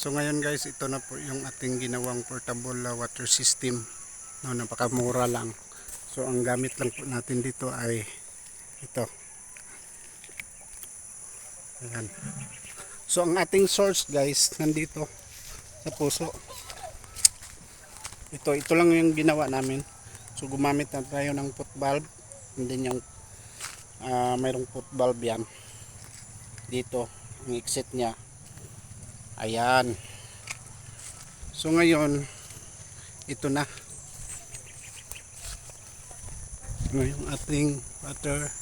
So ngayon guys, ito na po yung ating ginawang portable uh, water system. No, napakamura lang. So ang gamit lang po natin dito ay ito. Ayan. So ang ating source guys, nandito sa puso. Ito, ito lang yung ginawa namin. So gumamit na tayo ng foot valve. And then yung ah, mayroong foot valve yan. Dito, ang exit niya. Ayan. So ngayon, ito na. Ito yung ating water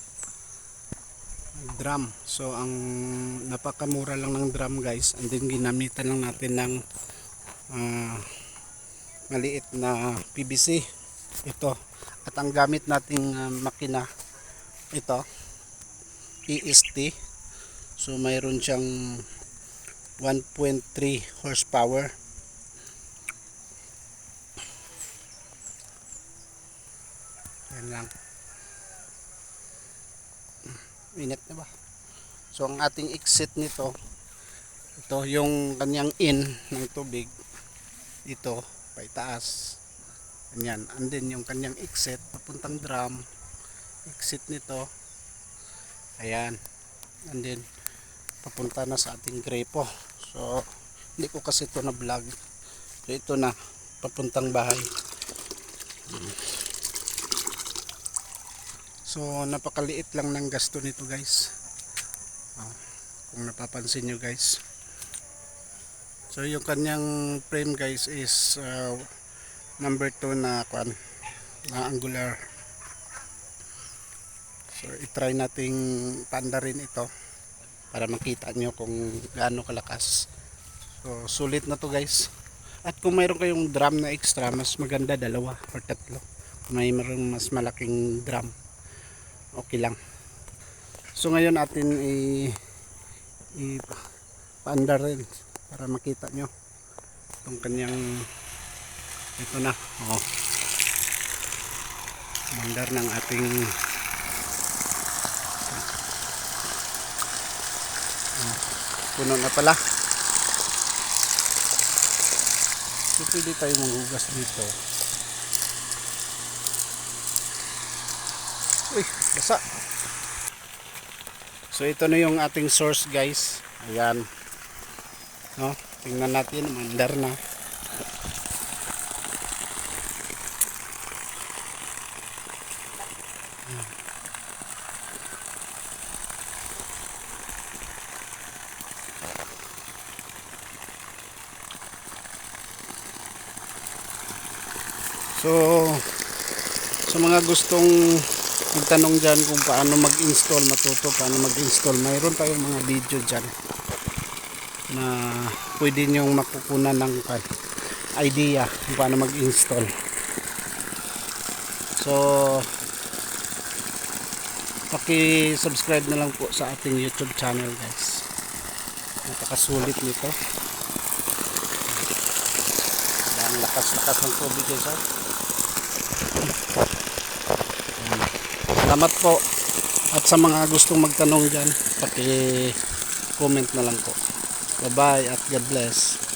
drum. So ang napakamura lang ng drum guys. And then ginamitan lang natin ng ah, maliit na PVC. Ito. At ang gamit nating ah, makina ito EST. So mayroon siyang 1.3 horsepower. Yan lang. Init na ba? So ang ating exit nito, ito yung kanyang in ng tubig. Ito, paitaas. Ganyan. And then yung kanyang exit, papuntang drum. Exit nito. Ayan. And then, papunta na sa ating grepo. So, hindi ko kasi ito na vlog. So, ito na, papuntang bahay. So, napakaliit lang ng gasto nito guys. Ah, kung napapansin nyo guys. So, yung kanyang frame guys is uh, number 2 na kwan, na angular. So, itry nating panda rin ito para makita nyo kung gaano kalakas. So, sulit na to guys. At kung mayroon kayong drum na extra, mas maganda dalawa or tatlo. Kung may mayroong mas malaking drum, okay lang. So, ngayon atin i, i paanda rin para makita nyo itong kanyang ito na oh. mandar ng ating puno na pala. So pwede tayo manghugas dito. Uy basa. So ito na yung ating source guys. Ayan. No? Tingnan natin mandar na So, sa mga gustong magtanong dyan kung paano mag-install, matuto paano mag-install, mayroon tayong mga video dyan na pwede nyong makukunan ng idea kung paano mag-install. So, paki-subscribe na lang po sa ating YouTube channel guys. Napakasulit nito. Lakas-lakas ng tubig guys ha. Salamat po. At sa mga gustong magtanong dyan, paki-comment na lang po. Bye-bye at God bless.